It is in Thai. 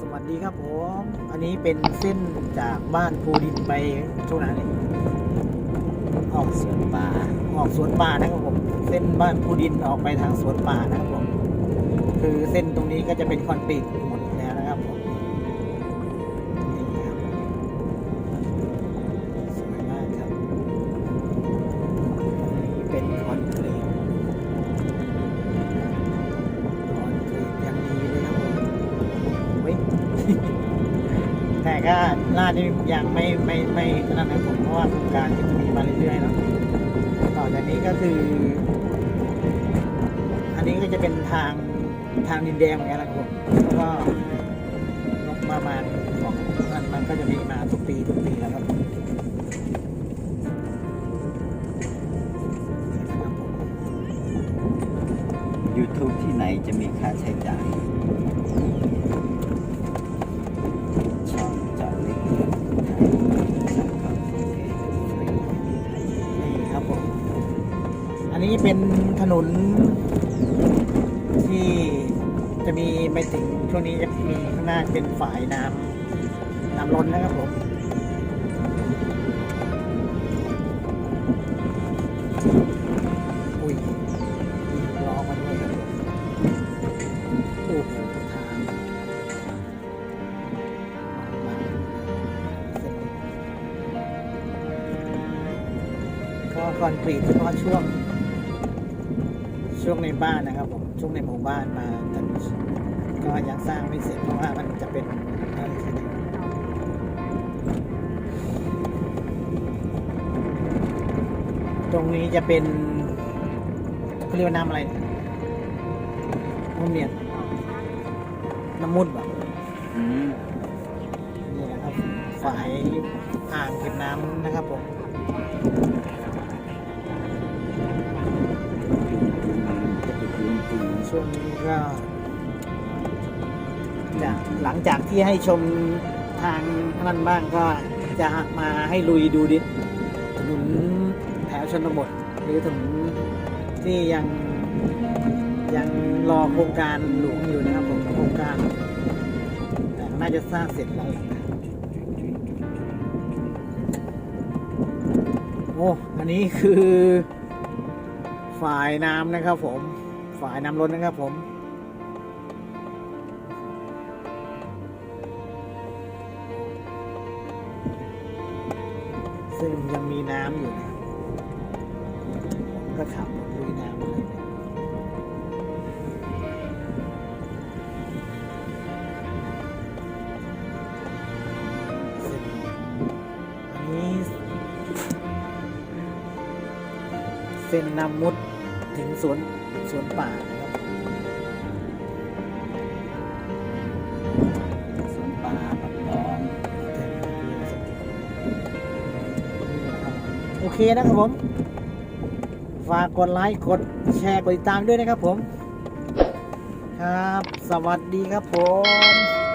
สวัสดีครับผม อันนี้เป็นเส้นจากบ้านภูดินไปช่วงไหนนี่ออกสวนป่า ออกสวนป่านะครับผม เส้นบ้านภูดินออกไปทางสวนป่านะครับผม คือเส้นตรงนี้ก็จะเป็นคอนกรีต ก็ลาดนี่ยังไม่ไม่ไม่นั่นนผมเพราะว่าโครงการก็จะมีมาเรื่อยๆเนาะต่อจากนี้ก็คือ อันนี้ก็จะเป็นทางทางดินแดงเหมือนกันนะครับผมแล้วก็งบประมาณของมันมันก็จะมีมาทุกปีทุกปีแล้วครับผมนี่นะครับผม YouTube ที่ไหนจะมีค่าใช้จ่าย อันนี้เป็นถนนที่จะมีไปถึงช่วงนี้จะมีข้างหน้าเป็นฝายน้ำน้ำล้นนะครับผมอุ้ยล้อมาด้วยโอ้โหทางก็คอนกรีตเฉพาะช่วง ช่วงในบ้านนะครับผมช่วงในหมู่บ้านมาแต่ก็ยังสร้างไม่เสร็จเพราะว่ามันจะเป็นอะไรทีหนึงตรงนี้จะเป็นเขาเรียกว่าน้ำอะไรน้ำเนี่ยน้ำมุดแบบอืมนี่นะครับ ฝายอ่างเก็บน้ำนะครับผม ก็จากหลังจากที่ให้ชมทางนั้นบ้างก็จะมาให้ลุยดูดิถนนแถวชนบท หรือถนนที่ยังยังรอโครงการหลวงอยู่นะครับผมโครงการแต่น่าจะสร้างเสร็จแล้วโอ้อันนี้คือฝ่ายน้ำนะครับผม ฝ่ายน้ำล้นนะครับผม ซึ่งยังมีน้ำอยู่นะก็ขับลุยน้ำเลยเนอันนี้เส้นนำมุดถึงสวนสวนป่านะครับ อเคนะครับผม ฝากกดไลค์กดแชร์กดติดตามด้วยนะครับผม ครับ สวัสดีครับผม